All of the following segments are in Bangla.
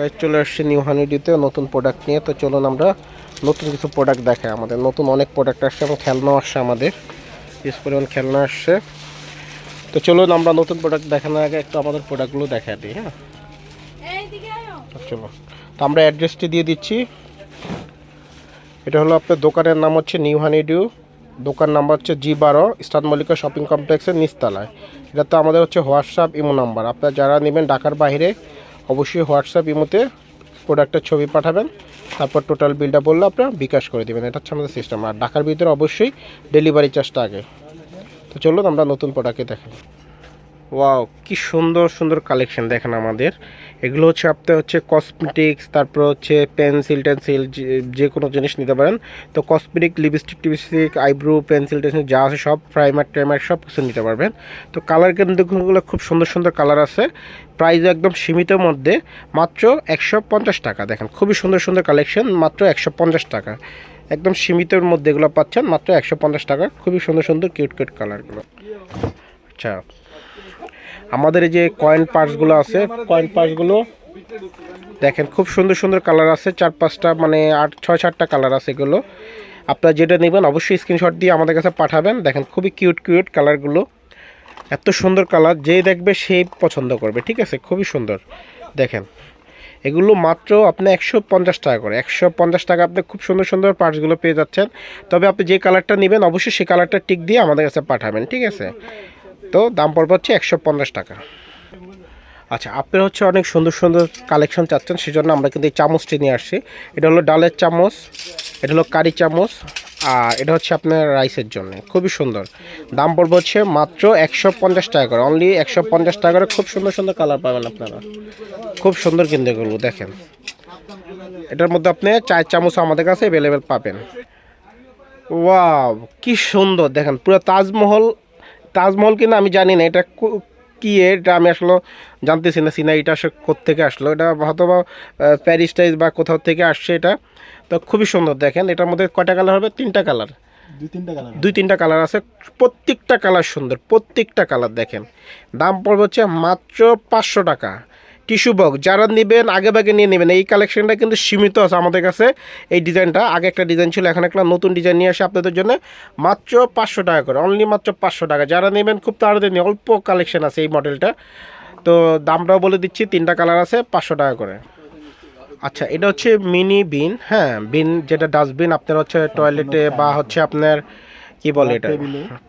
গাইজ চলে আসছে নিউ হানিডিতে নতুন প্রোডাক্ট নিয়ে। তো চলুন আমরা নতুন কিছু প্রোডাক্ট দেখাই আমাদের। নতুন অনেক প্রোডাক্ট আসছে এবং খেলনাও আসছে আমাদের। বেশ পরিমাণ খেলনা আসছে। তো চলুন আমরা নতুন প্রোডাক্ট দেখানোর আগে একটু আমাদের প্রোডাক্টগুলো দেখা দিই হ্যাঁ? চলো তো আমরা অ্যাড্রেসটি দিয়ে দিচ্ছি। এটা হলো আপনার দোকানের নাম হচ্ছে নিউ হানিডিউ দোকান নাম্বার হচ্ছে জি বারো স্টার মল্লিকা শপিং কমপ্লেক্সের নিচতলায়। এটা তো আমাদের হচ্ছে হোয়াটসঅ্যাপ ইমো নাম্বার। আপনারা যারা নেবেন ঢাকার বাইরে অবশ্যই হোয়াটসঅ্যাপ ইমোতে প্রোডাক্টের ছবি পাঠাবেন। তারপর টোটাল বিলটা বললে আপনারা বিকাশ করে দেবেন। এটা হচ্ছে আমাদের সিস্টেম আর ঢাকার ভিতরে অবশ্যই ডেলিভারি চার্জটা আগে। তো চলুন আমরা নতুন প্রোডাক্টে দেখাই ওয়াও, কি সুন্দর সুন্দর কালেকশন দেখেন আমাদের। এগুলো হচ্ছে আপনার হচ্ছে কসমেটিক্স তারপর হচ্ছে পেন্সিল টেন্সিল যে কোনো জিনিস নিতে পারেন। তো কসমেটিক লিপস্টিক টিপস্টিক আইব্রো পেন্সিল টেন্সিল যা আছে সব প্রাইমার ট্রাইমার সব কিছু নিতে পারবেন। তো কালার কিন্তু খুব সুন্দর সুন্দর কালার আছে। প্রাইস একদম সীমিত মধ্যে, মাত্র একশো পঞ্চাশ টাকা। দেখেন, খুবই সুন্দর সুন্দর কালেকশন মাত্র একশো পঞ্চাশ টাকা। একদম সীমিতের মধ্যে এগুলো পাচ্ছেন, মাত্র একশো পঞ্চাশ টাকা। খুবই সুন্দর সুন্দর কিউট কিউট কালারগুলো আচ্ছা। আমাদের এই যে কয়েন পার্সগুলো আছে কয়েন পার্সগুলো দেখেন খুব সুন্দর সুন্দর কালার আছে চার পাঁচটা মানে আট, ছয়, সাতটা কালার আছে এগুলো। আপনারা যেটা নেবেন অবশ্যই স্ক্রিনশট দিয়ে আমাদের কাছে পাঠাবেন। দেখেন খুবই কিউট কিউট কালারগুলো এত সুন্দর কালার যে দেখবে সেই পছন্দ করবে, ঠিক আছে? খুবই সুন্দর। দেখেন, এগুলো মাত্র আপনি একশো পঞ্চাশ টাকা করে, একশো পঞ্চাশ টাকা আপনি খুব সুন্দর সুন্দর পার্টসগুলো পেয়ে যাচ্ছেন। তবে আপনি যে কালারটা নেবেন, অবশ্যই সেই কালারটা টিক দিয়ে আমাদের কাছে পাঠাবেন, ঠিক আছে? তো দাম পড়বে হচ্ছে একশো পঞ্চাশ টাকা। আচ্ছা আপনারা হচ্ছে অনেক সুন্দর সুন্দর কালেকশন চাচ্ছেন, সেজন্য আমরা কিন্তু এই চামচটি নিয়ে আসছি। এটা হলো ডালের চামচ, এটা হলো কারি চামচ, আর এটা হচ্ছে আপনার রাইসের জন্য। খুবই সুন্দর। দাম পড়বে হচ্ছে মাত্র একশো পঞ্চাশ টাকা করে। অনলি একশো পঞ্চাশ টাকা করে খুব সুন্দর সুন্দর কালার পাবেন আপনারা। খুব সুন্দর কিন্তু এগুলো, দেখেন। এটার মধ্যে আপনি চায়ের চামচ আমাদের কাছে অ্যাভেলেবেল পাবেন। ওয়াও, কি সুন্দর। দেখেন, পুরো তাজমহল তাজমহল কিনা আমি জানি না এটা কী এটা আমি আসলে জানতেছি না সিনারিটা আসলে থেকে আসলো এটা হয়তো বা প্যারিস টাইজ বা কোথাও থেকে আসছে এটা। তো খুবই সুন্দর দেখেন এটার মধ্যে কয়টা কালার হবে? তিনটা কালার দুই তিনটা কালার দুই তিনটা কালার আছে প্রত্যেকটা কালার সুন্দর প্রত্যেকটা কালার দেখেন। দাম পড়বে হচ্ছে মাত্র পাঁচশো টাকা। Tissue box. যারা নেবেন আগে ভাগে নিয়ে নেবেন। এই কালেকশনটা কিন্তু সীমিত আছে আমাদের কাছে। এই ডিজাইনটা, আগে একটা ডিজাইন ছিল, এখন একটা নতুন ডিজাইন নিয়ে আসে আপনাদের জন্য। মাত্র পাঁচশো টাকা করে অনলি মাত্র পাঁচশো টাকা। যারা নেবেন, খুব তাড়াতাড়ি অল্প কালেকশন আছে এই মডেলটা তো দামটাও বলে দিচ্ছি, তিনটা কালার আছে, পাঁচশো টাকা করে। আচ্ছা এটা হচ্ছে মিনি বিন হ্যাঁ বিন যেটা ডাস্টবিন আপনার হচ্ছে টয়লেটে বা হচ্ছে আপনার কি বলে এটা?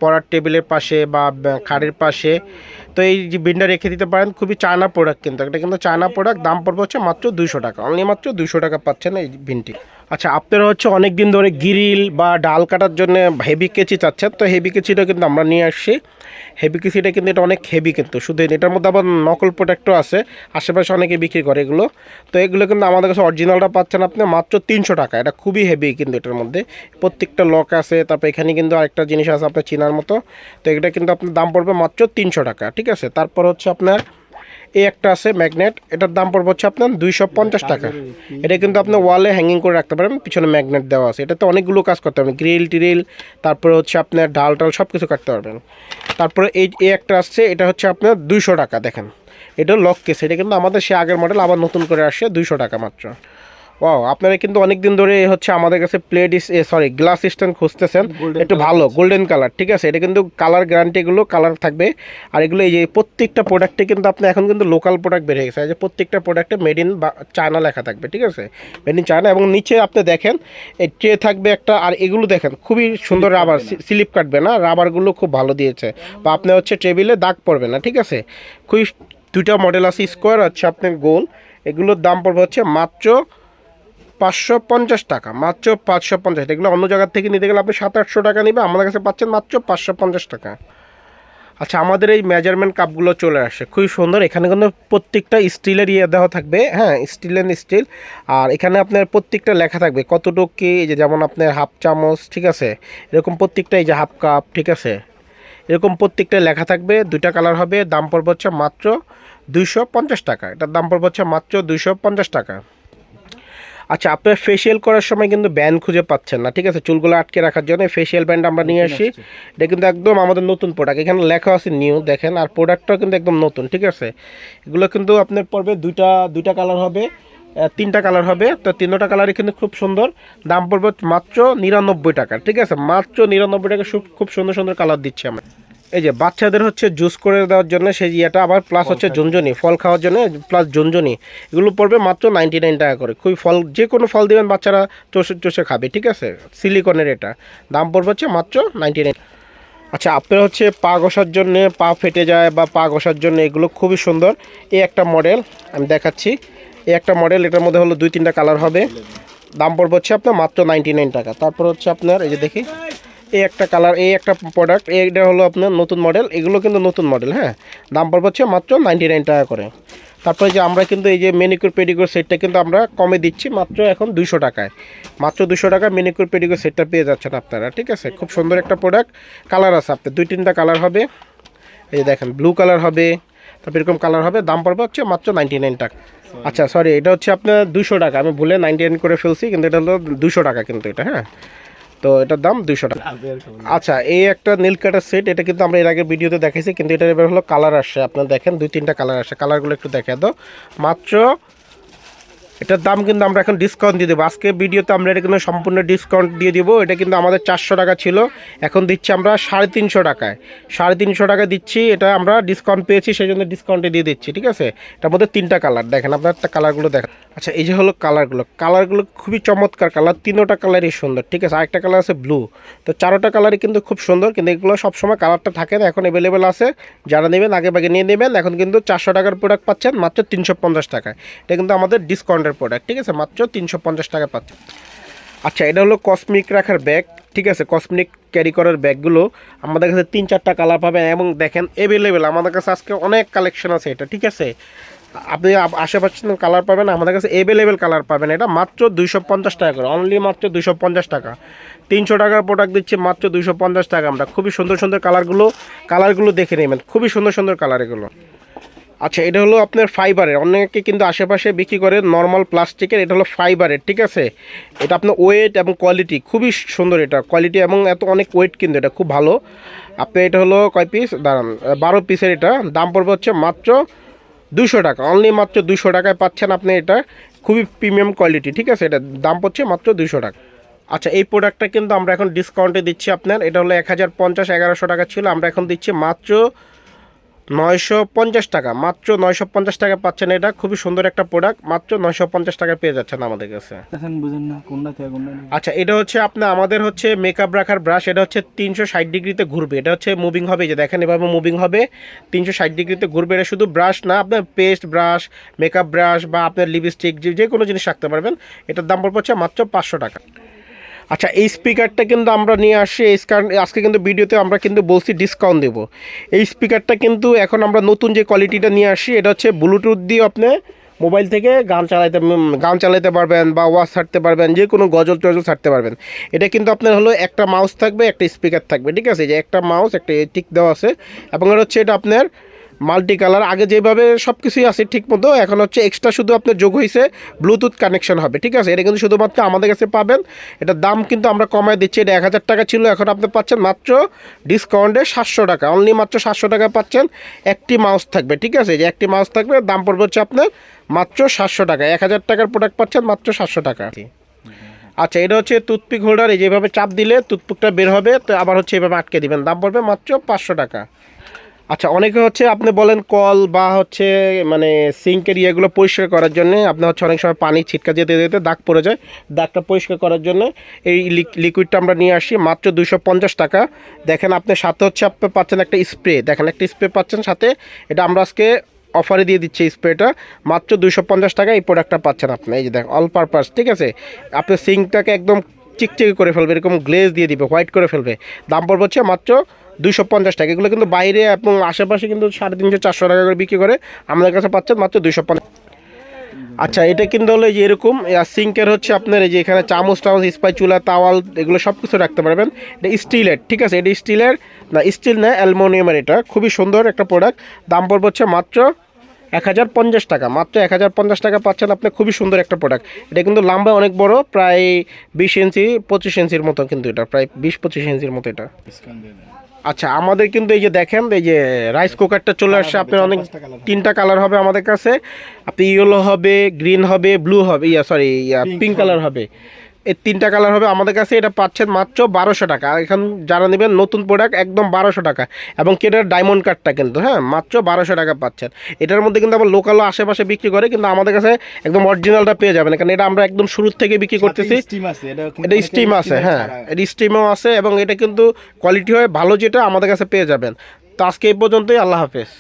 পড়ার টেবিলের পাশে বা খাড়ের পাশে। তো এই যে বিনটা রেখে দিতে পারেন খুবই চায়না প্রোডাক্ট কিন্তু। এটা কিন্তু চায়না প্রোডাক্ট দাম পড়বে হচ্ছে মাত্র দুইশো টাকা। অনলি মাত্র দুইশো টাকা পাচ্ছেন এই বিনটি। আচ্ছা আপনারা হচ্ছে অনেক দিন ধরে গিরিল বা ডাল কাটার জন্য হেভি কেচি চাচ্ছেন, তো হেভি কেচিটা কিন্তু আমরা নিয়ে আসছি। হেভি কেচিটা কিন্তু এটা অনেক হেভি কিন্তু। শুধু এটার মধ্যে আবার নকল প্রোডাক্টও আছে, আশেপাশে অনেকে বিক্রি করে এগুলো। তো এগুলো কিন্তু আমাদের কাছে অরিজিনালটা পাচ্ছেন আপনি মাত্র তিনশো টাকা। এটা খুবই হেভি কিন্তু এটার মধ্যে। প্রত্যেকটা লক আছে, তারপর এখানে কিন্তু আরেকটা জিনিস আছে আপনার চিনার মতো। তো এটা কিন্তু আপনার দাম পড়বে মাত্র তিনশো টাকা, ঠিক আছে? তারপর হচ্ছে আপনার এই একটা আছে ম্যাগনেট এটার দাম পড়বে হচ্ছে আপনার দুইশো পঞ্চাশ টাকা। এটা কিন্তু আপনি ওয়ালে হ্যাঙ্গিং করে রাখতে পারেন পিছনে ম্যাগনেট দেওয়া আছে। এটাতে অনেকগুলো কাজ করতে পারবেন গ্রিল টিরিল তারপরে হচ্ছে আপনার ডাল টাল সব কিছু কাটতে পারবেন। তারপরে এই এই একটা আসছে এটা হচ্ছে আপনার দুইশো টাকা, দেখেন। এটা লক কেস এটা কিন্তু আমাদের সে আগের মডেল আবার নতুন করে আসছে, দুইশো টাকা মাত্র। ও আপনারা কিন্তু অনেক দিন ধরে হচ্ছে আমাদের কাছে প্লেট সরি গ্লাস স্ট্যান্ড খুঁজতেছেন। একটু ভালো গোল্ডেন কালার ঠিক আছে? এটা কিন্তু কালার গ্যারান্টি এগুলো কালার থাকবে। আর এগুলো এই যে প্রত্যেকটা প্রোডাক্টে কিন্তু আপনি এখন কিন্তু লোকাল প্রোডাক্ট বেড়ে গেছে। এই যে প্রত্যেকটা প্রোডাক্টে মেড ইন চায়না লেখা থাকবে ঠিক আছে? মেড ইন চায়না এবং নিচে আপনি দেখেন এই ট্রে থাকবে একটা আর এগুলো দেখেন খুবই সুন্দর রাবার স্লিপ কাটবে না। রাবারগুলো খুব ভালো দিয়েছে। বা আপনি হচ্ছে টেবিলে দাগ পড়বে না ঠিক আছে? খুবই দুইটা মডেল আছে স্কোয়ার হচ্ছে আপনার গোল। এগুলোর দাম পড়বে হচ্ছে মাত্র পাঁচশো পঞ্চাশ টাকা, মাত্র পাঁচশো পঞ্চাশ। এগুলো অন্য জায়গার থেকে নিতে গেলে আপনি সাত আটশো টাকা নেবে, আমাদের কাছে পাচ্ছেন মাত্র পাঁচশো পঞ্চাশ টাকা। আচ্ছা আমাদের এই মেজারমেন্ট কাপগুলো চলে আসে খুবই সুন্দর। এখানে কিন্তু প্রত্যেকটা স্টিলের ইয়ে দেওয়া থাকবে হ্যাঁ স্টিল অ্যান্ড স্টিল আর এখানে আপনার প্রত্যেকটা লেখা থাকবে, কতটুকু কি যে যেমন আপনার হাফ চামচ, ঠিক আছে? এরকম প্রত্যেকটা, এই যে হাফ কাপ ঠিক আছে? এরকম প্রত্যেকটা লেখা থাকবে, দুইটা কালার হবে, দাম পড়বে হচ্ছে মাত্র দুইশো পঞ্চাশ টাকা। এটার দাম পড়বে হচ্ছে মাত্র দুইশো পঞ্চাশ টাকা। আচ্ছা আপনার ফেসিয়াল করার সময় কিন্তু ব্যান্ড খুঁজে পাচ্ছেন না ঠিক আছে? চুলগুলো আটকে রাখার জন্য ফেসিয়াল ব্যান্ড আমরা নিয়ে আসি। এটা কিন্তু একদম আমাদের নতুন প্রোডাক্ট এখানে লেখা আছে নিউ দেখেন আর প্রোডাক্টটাও কিন্তু একদম নতুন ঠিক আছে? এগুলো কিন্তু আপনার পড়বে দুইটা দুইটা কালার হবে তিনটা কালার হবে। তো তিনটা কালারই কিন্তু খুব সুন্দর। দাম পড়বে মাত্র নিরানব্বই টাকা ঠিক আছে? মাত্র নিরানব্বই টাকা খুব খুব সুন্দর সুন্দর কালার দিচ্ছে আমরা এই যে বাচ্চাদের হচ্ছে জুস করে দেওয়ার জন্য সেই ইয়েটা আবার প্লাস হচ্ছে জঞ্জনি ফল খাওয়ার জন্য প্লাস জঞ্জনি এগুলো পড়বে মাত্র নাইনটি নাইন টাকা করে। খুবই ফল যে কোনো ফল দিবেন বাচ্চারা চষে চষে খাবে ঠিক আছে? সিলিকনের এটা। দাম পড়বে হচ্ছে মাত্র নাইনটি নাইন আচ্ছা আপনার হচ্ছে পা ঘষার জন্য পা ফেটে যায় বা পা ঘষার জন্য এগুলো খুবই সুন্দর। এই একটা মডেল আমি দেখাচ্ছি। এই একটা মডেল এটার মধ্যে হলো দুই তিনটা কালার হবে। দাম পড়বে হচ্ছে আপনার মাত্র নাইনটি নাইন টাকা। তারপর হচ্ছে আপনার এই যে দেখি। এই একটা কালার এই একটা প্রোডাক্ট এইটা হলো আপনার নতুন মডেল এগুলো কিন্তু নতুন মডেল হ্যাঁ? দাম পড়বে হচ্ছে মাত্র নাইনটি নাইন টাকা করে। তারপরে যে আমরা কিন্তু এই যে মেনিকুর পেডিকুর সেটটা কিন্তু আমরা কমে দিচ্ছি মাত্র এখন দুশো টাকায়। মাত্র দুশো টাকায় মেনিকুর পেডিকুর সেটটা পেয়ে যাচ্ছেন আপনারা, ঠিক আছে? খুব সুন্দর একটা প্রোডাক্ট কালার আছে আপনার, দুই তিনটা কালার হবে। এই যে দেখেন ব্লু কালার হবে, তারপর এরকম কালার হবে, দাম পড়বে হচ্ছে মাত্র নাইনটি নাইন টাকা। আচ্ছা সরি এটা হচ্ছে আপনার দুশো টাকা, আমি ভুলে নাইনটি নাইন করে ফেলছি, কিন্তু এটা হলো দুশো টাকা কিন্তু এটা হ্যাঁ? তো এটার দাম দুশো টাকা। আচ্ছা এই একটা নীল কাটার সেট এটা কিন্তু আমরা এর আগে ভিডিওতে দেখাইছি কিন্তু এটার এবার হলো কালার আসছে। আপনার দেখেন দুই তিনটা কালার আসছে। কালারগুলো একটু দেখা দাও। মাত্র এটার দাম কিন্তু আমরা এখন ডিসকাউন্ট দিয়ে দেবো। আজকে ভিডিওতে আমরা এটা কিন্তু সম্পূর্ণ ডিসকাউন্ট দিয়ে দিব। এটা কিন্তু আমাদের চারশো টাকা ছিল। এখন দিচ্ছি আমরা সাড়ে তিনশো টাকায়। সাড়ে তিনশো টাকা দিচ্ছি। এটা আমরা ডিসকাউন্ট পেয়েছি সেই জন্য ডিসকাউন্টে দিয়ে দিচ্ছি ঠিক আছে? এটার মধ্যে তিনটা কালার। দেখেন আপনার একটা কালারগুলো দেখেন আচ্ছা এই যে হলো কালারগুলো। কালারগুলো খুবই চমৎকার কালার, তিনোটা কালারই সুন্দর, ঠিক আছে? আরেকটা কালার আছে ব্লু। তো চারোটা কালারই কিন্তু খুব সুন্দর, কিন্তু এগুলো সবসময় কালারটা থাকে না, এখন অ্যাভেলেবেল আছে। যারা নেবেন আগে বাগে নিয়ে নেবেন, এখন কিন্তু চারশো টাকার প্রোডাক্ট পাচ্ছেন, মাত্র তিনশো পঞ্চাশ টাকায়। এটা কিন্তু আমাদের ডিসকাউন্টের প্রোডাক্ট ঠিক আছে? মাত্র তিনশো পঞ্চাশ টাকা পাচ্ছেন। আচ্ছা এটা হলো কসমিক রাখার ব্যাগ ঠিক আছে? কসমিক ক্যারি করার ব্যাগগুলো আমাদের কাছে তিন চারটা কালার পাবেন এবং দেখেন অ্যাভেলেবেল আমাদের কাছে আজকে অনেক কালেকশন আছে এটা, ঠিক আছে? আপনি আপ- আশেপাশে কালার পাবেন, আমাদের কাছে অ্যাভেলেবেল কালার পাবেন। এটা মাত্র দুইশো পঞ্চাশ টাকা করে অনলি মাত্র দুইশো পঞ্চাশ টাকা। তিনশো টাকার প্রোডাক্ট দিচ্ছে মাত্র দুইশো পঞ্চাশ টাকা। আমরা খুবই সুন্দর সুন্দর কালারগুলো কালারগুলো দেখে নেবেন। খুবই সুন্দর সুন্দর কালার এগুলো। আচ্ছা এটা হলো আপনার ফাইবারের অনেকে কিন্তু আশেপাশে বিক্রি করে নর্মাল প্লাস্টিকের এটা হলো ফাইবারের ঠিক আছে? এটা আপনার ওয়েট এবং কোয়ালিটি খুবই সুন্দর এটা। কোয়ালিটি এবং এত অনেক ওয়েট কিন্তু এটা, খুব ভালো। আপনি এটা হলো কয় পিস দাঁড়ান, বারো পিসের এটা। দাম পড়বে হচ্ছে মাত্র দুশো টাকা। অনলি মাত্র দুশো টাকায় পাচ্ছেন আপনি এটা। খুবই প্রিমিয়াম কোয়ালিটি ঠিক আছে? এটা দাম পড়ছে মাত্র দুশো টাকা। আচ্ছা এই প্রোডাক্টটা কিন্তু আমরা এখন ডিসকাউন্টে দিচ্ছি আপনার। এটা হলো এক হাজার পঞ্চাশ, এগারোশো টাকা ছিল। আমরা এখন দিচ্ছি মাত্র নয়শো পঞ্চাশ টাকা। মাত্র নয়শো পঞ্চাশ টাকা পাচ্ছেন এটা। খুবই সুন্দর একটা প্রোডাক্ট মাত্র নয়শো পঞ্চাশ টাকা পেয়ে যাচ্ছেন আমাদের কাছে। বুঝেন না কোনটা। আচ্ছা এটা হচ্ছে আপনার আমাদের হচ্ছে মেকআপ রাখার ব্রাশ এটা হচ্ছে তিনশো ষাট ডিগ্রিতে ঘুরবে। এটা হচ্ছে মুভিং হবে। যে দেখেন এভাবে মুভিং হবে। তিনশো ষাট ডিগ্রিতে ঘুরবে। এটা শুধু ব্রাশ না আপনার পেস্ট ব্রাশ মেকআপ ব্রাশ বা আপনার লিপস্টিক যে যে কোনো জিনিস রাখতে পারবেন। এটার দাম পড়বে হচ্ছে মাত্র পাঁচশো টাকা। আচ্ছা এই স্পিকারটা কিন্তু আমরা নিয়ে আসি, এই আজকে কিন্তু ভিডিওতে আমরা কিন্তু বলছি ডিসকাউন্ট দেব। এই স্পিকারটা কিন্তু এখন আমরা নতুন যে কোয়ালিটিটা নিয়ে আসি, এটা হচ্ছে ব্লুটুথ দিয়ে আপনি মোবাইল থেকে গান চালাইতে গান চালাইতে পারবেন বা ওয়াজ ছাড়তে পারবেন, যে কোনো গজল টজল ছাড়তে পারবেন। এটা কিন্তু আপনার হলো একটা মাউস থাকবে, একটা স্পিকার থাকবে, ঠিক আছে? যে একটা মাউস একটা টিক দেওয়া আছে, এবং এটা হচ্ছে এটা আপনার মাল্টি কালার আগে যেভাবে সব কিছুই আছে ঠিক মতো এখন হচ্ছে এক্সট্রা শুধু আপনার যোগ হয়েছে ব্লুটুথ কানেকশন হবে ঠিক আছে? এটা কিন্তু শুধুমাত্র আমাদের কাছে পাবেন। এটার দাম কিন্তু আমরা কমায় দিচ্ছি এটা এক হাজার টাকা ছিল এখন আপনি পাচ্ছেন মাত্র ডিসকাউন্টে সাতশো টাকা। অনলি মাত্র সাতশো টাকা পাচ্ছেন একটি মাউস থাকবে ঠিক আছে? যে একটি মাউস থাকবে দাম পড়বে হচ্ছে আপনার মাত্র সাতশো টাকা। এক হাজার টাকার প্রোডাক্ট পাচ্ছেন মাত্র সাতশো টাকা। আচ্ছা এটা হচ্ছে টুথপিক হোল্ডার এই যেভাবে চাপ দিলে টুথপিকটা বের হবে তো আবার হচ্ছে এভাবে আটকে দিবেন দাম পড়বে মাত্র পাঁচশো টাকা। আচ্ছা অনেকে হচ্ছে আপনি বলেন কল বা হচ্ছে মানে সিঙ্কের ইয়েগুলো পরিষ্কার করার জন্য আপনার হচ্ছে অনেক সময় পানি ছিটকা যেতে যেতে দাগ পড়ে যায়। দাগটা পরিষ্কার করার জন্য এই লিকুইডটা আমরা নিয়ে আসি মাত্র দুশো পঞ্চাশ টাকা। দেখেন আপনি সাথে হচ্ছে আপনি পাচ্ছেন একটা স্প্রে দেখেন একটা স্প্রে পাচ্ছেন সাথে। এটা আমরা আজকে অফারে দিয়ে দিচ্ছি স্প্রেটা মাত্র দুশো পঞ্চাশ টাকা এই প্রোডাক্টটা পাচ্ছেন আপনি। এই যে দেখেন অল পারপাস ঠিক আছে? আপনি সিঙ্কটাকে একদম চিকচিকি করে ফেলবে, এরকম গ্লেজ দিয়ে দিবে হোয়াইট করে ফেলবে। দাম পড়বে হচ্ছে মাত্র দুশো পঞ্চাশ টাকা। এগুলো কিন্তু বাইরে এবং আশেপাশে কিন্তু সাড়ে তিনশো, চারশো টাকা করে বিক্রি করে আমাদের কাছে পাচ্ছেন মাত্র দুশো পঞ্চাশ। আচ্ছা এটা কিন্তু হলো যে এরকম সিঙ্কের হচ্ছে আপনার এই যে এখানে চামচ, টামচ, স্পাই, চুলা, তাওয়াল, এগুলো সব কিছু রাখতে পারবেন। এটা স্টিলের, ঠিক আছে? এটা স্টিলের, না, স্টিল না, অ্যালমোনিয়ামের এটা। খুবই সুন্দর একটা প্রোডাক্ট দাম পড়বে হচ্ছে মাত্র এক হাজার পঞ্চাশ টাকা। মাত্র এক হাজার পঞ্চাশ টাকা পাচ্ছেন আপনি, খুবই সুন্দর একটা প্রোডাক্ট এটা কিন্তু লম্বা অনেক বড়, প্রায় বিশ ইঞ্চি, পঁচিশ ইঞ্চির মতো কিন্তু এটা, প্রায় বিশ, পঁচিশ ইঞ্চির মতো এটা। আচ্ছা আমাদের কিন্তু এই যে দেখেন এই যে রাইস কুকারটা চলে আসছে আপনার অনেক তিনটা কালার হবে আমাদের কাছে। আপনি ইয়েলো হবে গ্রিন হবে ব্লু হবে ইয়া সরি ইয়া পিঙ্ক কালার হবে। এই তিনটা কালার হবে আমাদের কাছে এটা পাচ্ছেন মাত্র বারোশো টাকা। আর এখন যারা নেবেন নতুন প্রোডাক্ট একদম বারোশো টাকা। এবং কি এটার ডায়মন্ড কার্ডটা কিন্তু হ্যাঁ মাত্র বারোশো টাকা পাচ্ছেন। এটার মধ্যে কিন্তু আবার লোকালও আশেপাশে বিক্রি করে কিন্তু আমাদের কাছে একদম অরিজিনালটা পেয়ে যাবেন। কারণ এটা আমরা একদম শুরুর থেকে বিক্রি করতেছি। এটা এটা স্টিম আছে হ্যাঁ এটা স্টিমও আছে এবং এটা কিন্তু কোয়ালিটি হয় ভালো যেটা আমাদের কাছে পেয়ে যাবেন। তো আজকে এই পর্যন্তই আল্লাহ হাফেজ।